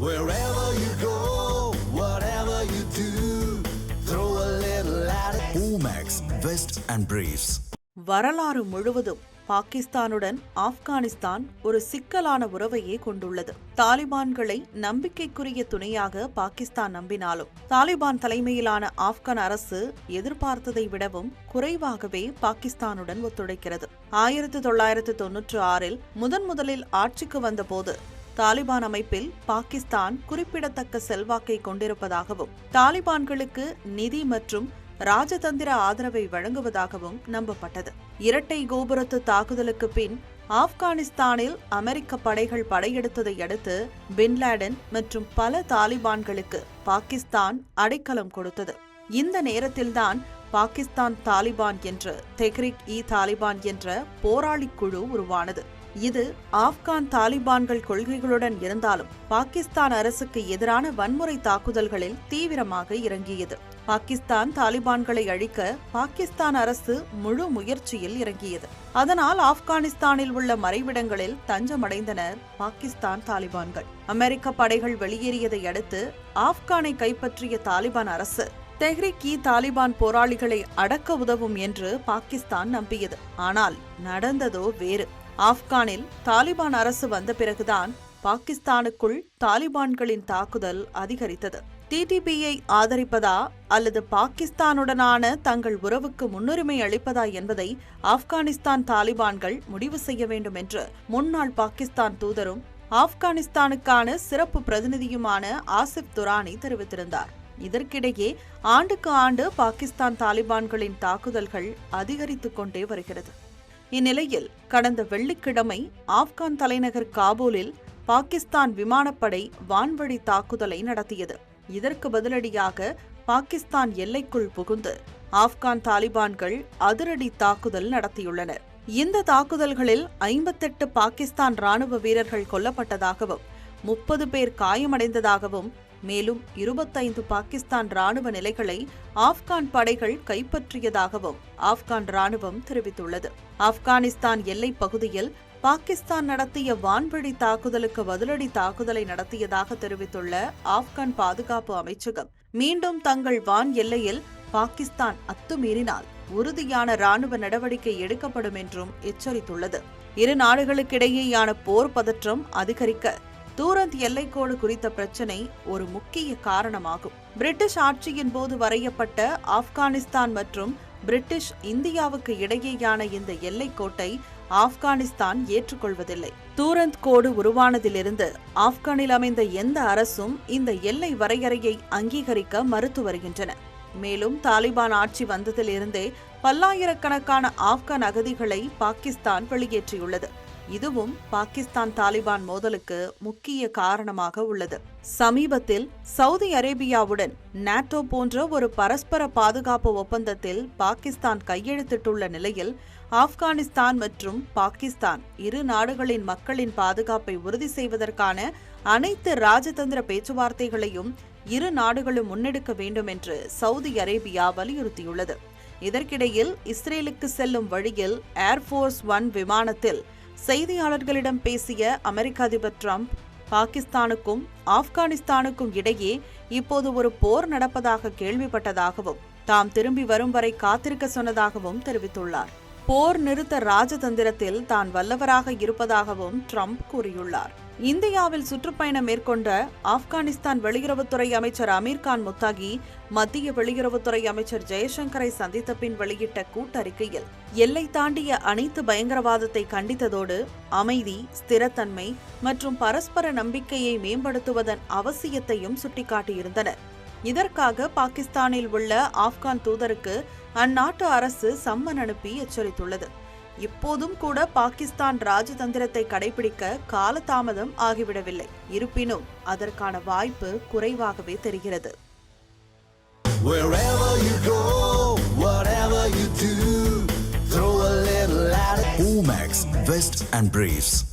Wherever you go, whatever you do, throw a little at it. Omax, Vest and Briefs. வரலாறு முழுவதும் பாகிஸ்தானுடன் ஆப்கானிஸ்தான் ஒரு சிக்கலான உறவையே கொண்டுள்ளது தாலிபான்களை நம்பிக்கைக்குரிய துணையாக பாகிஸ்தான் நம்பினாலும் தாலிபான் தலைமையிலான ஆப்கான் அரசு எதிர்பார்த்ததை விடவும் குறைவாகவே பாகிஸ்தானுடன் ஒத்துழைக்கிறது ஆயிரத்தி தொள்ளாயிரத்து தொன்னூற்று ஆறில் முதன் முதலில் ஆட்சிக்கு வந்தபோது தாலிபான் அமைப்பில் பாகிஸ்தான் குறிப்பிடத்தக்க செல்வாக்கை கொண்டிருப்பதாகவும் தாலிபான்களுக்கு நிதி மற்றும் ராஜதந்திர ஆதரவை வழங்குவதாகவும் நம்பப்பட்டது. இரட்டை கோபுரத்து தாக்குதலுக்கு பின் ஆப்கானிஸ்தானில் அமெரிக்க படைகள் படையெடுத்ததை அடுத்து பின்லேடன் மற்றும் பல தாலிபான்களுக்கு பாகிஸ்தான் அடைக்கலம் கொடுத்தது. இந்த நேரத்தில்தான் பாகிஸ்தான் தாலிபான் என்ற தெஹ்ரிக் இ தாலிபான் என்ற போராளி குழு உருவானது. இது ஆப்கான் தாலிபான்கள் கொள்கைகளுடன் இருந்தாலும் பாகிஸ்தான் அரசுக்கு எதிரான வன்முறை தாக்குதல்களில் தீவிரமாக இறங்கியது. பாகிஸ்தான் தாலிபான்களை அழிக்க பாகிஸ்தான் அரசு முழு முயற்சியில் இறங்கியது. அதனால் ஆப்கானிஸ்தானில் உள்ள மறைவிடங்களில் தஞ்சமடைந்தனர் பாகிஸ்தான் தாலிபான்கள். அமெரிக்க படைகள் வெளியேறியதை அடுத்து ஆப்கானை கைப்பற்றிய தாலிபான் அரசு தெஹ்ரிக் இ தாலிபான் போராளிகளை அடக்க உதவும் என்று பாகிஸ்தான் நம்பியது. ஆனால் நடந்ததோ வேறு. ஆப்கானில் தாலிபான் அரசு வந்த பிறகுதான் பாகிஸ்தானுக்குள் தாலிபான்களின் தாக்குதல் அதிகரித்தது. டிடிபியை ஆதரிப்பதா அல்லது பாகிஸ்தானுடனான தங்கள் உறவுக்கு முன்னுரிமை அளிப்பதா என்பதை ஆப்கானிஸ்தான் தாலிபான்கள் முடிவு செய்ய வேண்டும் என்று முன்னாள் பாகிஸ்தான் தூதரும் ஆப்கானிஸ்தானுக்கான சிறப்பு பிரதிநிதியுமான ஆசிப் துரானி தெரிவித்திருந்தார். இதற்கிடையே ஆண்டுக்கு ஆண்டு பாகிஸ்தான் தாலிபான்களின் தாக்குதல்கள் அதிகரித்துக் கொண்டே வருகிறது. இந்நிலையில் கடந்த வெள்ளிக்கிழமை ஆப்கான் தலைநகர் காபூலில் பாகிஸ்தான் விமானப்படை வான்வழி தாக்குதலை நடத்தியது. இதற்கு பதிலடியாக பாகிஸ்தான் எல்லைக்குள் புகுந்து ஆப்கான் தாலிபான்கள் அதிரடி தாக்குதல் நடத்தியுள்ளனர். இந்த தாக்குதல்களில் ஐம்பத்தெட்டு பாகிஸ்தான் ராணுவ வீரர்கள் கொல்லப்பட்டதாகவும் முப்பது பேர் காயமடைந்ததாகவும் மேலும் இருபத்தைந்து பாகிஸ்தான் ராணுவ நிலைகளை ஆப்கான் படைகள் கைப்பற்றியதாகவும் ஆப்கான் ராணுவம் தெரிவித்துள்ளது. ஆப்கானிஸ்தான் எல்லைப் பகுதியில் பாகிஸ்தான் நடத்திய வான்வழி தாக்குதலுக்கு பதிலடி தாக்குதலை நடத்தியதாக தெரிவித்துள்ள ஆப்கான் பாதுகாப்பு அமைச்சகம் மீண்டும் தங்கள் வான் எல்லையில் பாகிஸ்தான் அத்துமீறினால் உறுதியான ராணுவ நடவடிக்கை எடுக்கப்படும் என்றும் எச்சரித்துள்ளது. இரு நாடுகளுக்கிடையேயான போர் பதற்றம் அதிகரிக்க தூரந்த் எல்லைக்கோடு குறித்த பிரச்சினை ஒரு முக்கிய காரணமாகும். பிரிட்டிஷ் ஆட்சியின் போது வரையப்பட்ட ஆப்கானிஸ்தான் மற்றும் பிரிட்டிஷ் இந்தியாவுக்கு இடையேயான இந்த எல்லைக்கோட்டை ஆப்கானிஸ்தான் ஏற்றுக்கொள்வதில்லை. தூரந்த் கோடு உருவானதிலிருந்து ஆப்கானில் அமைந்த எந்த அரசும் இந்த எல்லை வரையறையை அங்கீகரிக்க மறுத்து வருகின்றன. மேலும் தாலிபான் ஆட்சி வந்ததிலிருந்தே பல்லாயிரக்கணக்கான ஆப்கான் அகதிகளை பாகிஸ்தான் வெளியேற்றியுள்ளது. இதுவும் பாகிஸ்தான் தாலிபான் மோதலுக்கு முக்கிய காரணமாக உள்ளது. சமீபத்தில் சவுதி அரேபியாவுடன் நாட்டோ போன்ற ஒரு பரஸ்பர பாதுகாப்பு ஒப்பந்தத்தில் பாகிஸ்தான் கையெழுத்திட்டுள்ள நிலையில் ஆப்கானிஸ்தான் மற்றும் பாகிஸ்தான் இரு நாடுகளின் மக்களின் பாதுகாப்பை உறுதி செய்வதற்கான அனைத்து ராஜதந்திர பேச்சுவார்த்தைகளையும் இரு நாடுகளும் முன்னெடுக்க வேண்டும் என்று சவுதி அரேபியா வலியுறுத்தியுள்ளது. இதற்கிடையில் இஸ்ரேலுக்கு செல்லும் வழியில் ஏர்ஃபோர்ஸ் ஒன் விமானத்தில் செய்தியாளர்களிடம் பேசிய அமெரிக்க அதிபர் ட்ரம்ப் பாகிஸ்தானுக்கும் ஆப்கானிஸ்தானுக்கும் இடையே இப்போது ஒரு போர் நடப்பதாக கேள்விப்பட்டதாகவும் தாம் திரும்பி வரும் வரை காத்திருக்க சொன்னதாகவும் தெரிவித்துள்ளார். போர் நிறுத்த ராஜதந்திரத்தில் தான் வல்லவராக இருப்பதாகவும் ட்ரம்ப் கூறியுள்ளார். இந்தியாவில் சுற்றுப்பயணம் மேற்கொண்ட ஆப்கானிஸ்தான் வெளியுறவுத்துறை அமைச்சர் அமீர்கான் முத்தாகி மத்திய வெளியுறவுத்துறை அமைச்சர் ஜெயசங்கரை சந்தித்த பின் வெளியிட்ட கூட்டறிக்கையில் எல்லை தாண்டிய அனைத்து பயங்கரவாதத்தை கண்டித்ததோடு அமைதி ஸ்திரத்தன்மை மற்றும் பரஸ்பர நம்பிக்கையை மேம்படுத்துவதன் அவசியத்தையும் சுட்டிக்காட்டியிருந்தனர். இதற்காக பாகிஸ்தானில் உள்ள ஆப்கான் தூதருக்கு அந்நாட்டு அரசு சம்மன் அனுப்பி எச்சரித்துள்ளது இப்போதும் கூட பாகிஸ்தான் ராஜதந்திரத்தை கடைபிடிக்க காலதாமதம் ஆகிவிடவில்லை இருப்பினும் அதற்கான வாய்ப்பு குறைவாகவே தெரிகிறது. Omax, Vest and Briefs.